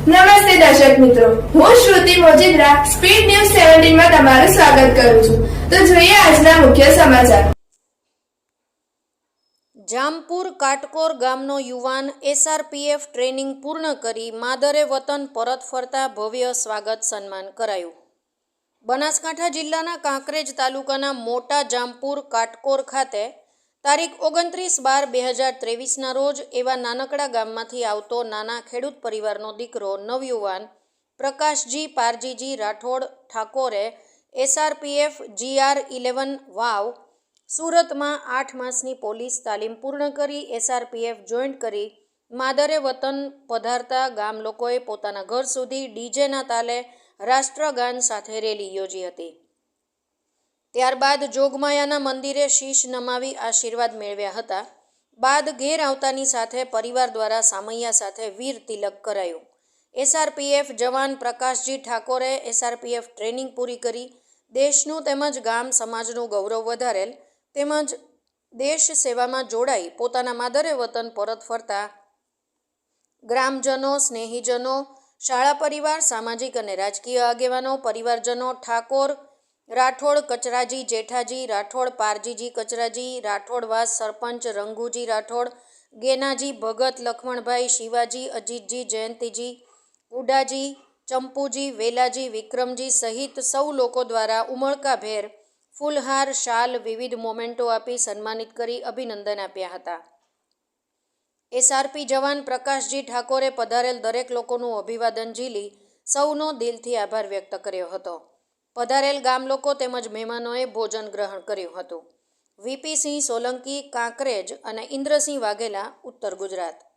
નમસ્તે દર્શક મિત્રો. હું શ્રુતિ મોજીદ્રા, સ્પીડ ન્યૂઝ સેવન્ટીનમાં તમારું સ્વાગત કરું છું. તો જોઈએ આજના મુખ્ય સમાચાર. જામપુર કાટકોર ગામનો યુવાન એસઆરપીએફ ટ્રેનિંગ પૂર્ણ કરી માદરે વતન પરત ફરતા ભવ્ય સ્વાગત સન્માન કરાયું. બનાસકાંઠા જિલ્લાના કાંકરેજ તાલુકાના મોટા જામપુર કાટકોર ખાતે તારીખ ઓગણત્રીસ બાર બે હજાર ત્રેવીસના રોજ એવા નાનકડા ગામમાંથી આવતો નાના ખેડૂત પરિવારનો દીકરો, નવયુવાન પ્રકાશજી પારજીજી રાઠોડ ઠાકોરે એસઆરપીએફ જીઆર ઇલેવન વાવ સુરતમાં આઠ માસની પોલીસ તાલીમ પૂર્ણ કરી, એસઆરપીએફ જોઈન્ટ કરી, માદરે વતન પધારતા ગામ લોકોએ પોતાના ઘર સુધી ડીજેના તાલે રાષ્ટ્રગાન સાથે રેલી યોજી હતી. ત્યારબાદ જોગમાયાના મંદિરે શીશ નમાવી આશીર્વાદ મેળવ્યા હતા. બાદ ઘેર આવતાની સાથે પરિવાર દ્વારા સામૈયા સાથે વીર તિલક કરાયું. એસઆરપીએફ જવાન પ્રકાશજી ઠાકોરે એસઆરપીએફ ટ્રેનિંગ પૂરી કરી. દેશનું તેમજ ગામ સમાજનું ગૌરવ વધારેલ. તેમજ દેશ સેવામાં જોડાઈ પોતાના માદરે વતન પરત ફરતા ગ્રામજનો, સ્નેહીજનો, શાળા પરિવાર, સામાજિક અને રાજકીય આગેવાનો, પરિવારજનો, ઠાકોર રાઠોડ કચરાજી જેઠાજી, રાઠોડ પારજીજી કચરાજી રાઠોડવાસ સરપંચ રંગુજી રાઠોડ, ગેનાજી ભગત લખમણભાઈ શિવાજી, અજીતજી જયંતિજી, ઉડાજી ચંપુજી, વેલાજી વિક્રમજી સહિત સૌ લોકો દ્વારા ઉમળકાભેર ફૂલહાર શાલ વિવિધ મોમેન્ટો આપી સન્માનિત કરી અભિનંદન આપ્યા હતા. એસઆરપી જવાન પ્રકાશજી ઠાકોરે પધારેલ દરેક લોકોનું અભિવાદન ઝીલી સૌનો દિલથી આભાર વ્યક્ત કર્યો હતો. પધારેલ ગામ લોકો તેમજ મહેમાનોએ ભોજન ગ્રહણ કર્યું હતું. વીપી સિંહ સોલંકી, કાંકરેજ અને ઇન્દ્રસિંહ વાઘેલા, ઉત્તર ગુજરાત.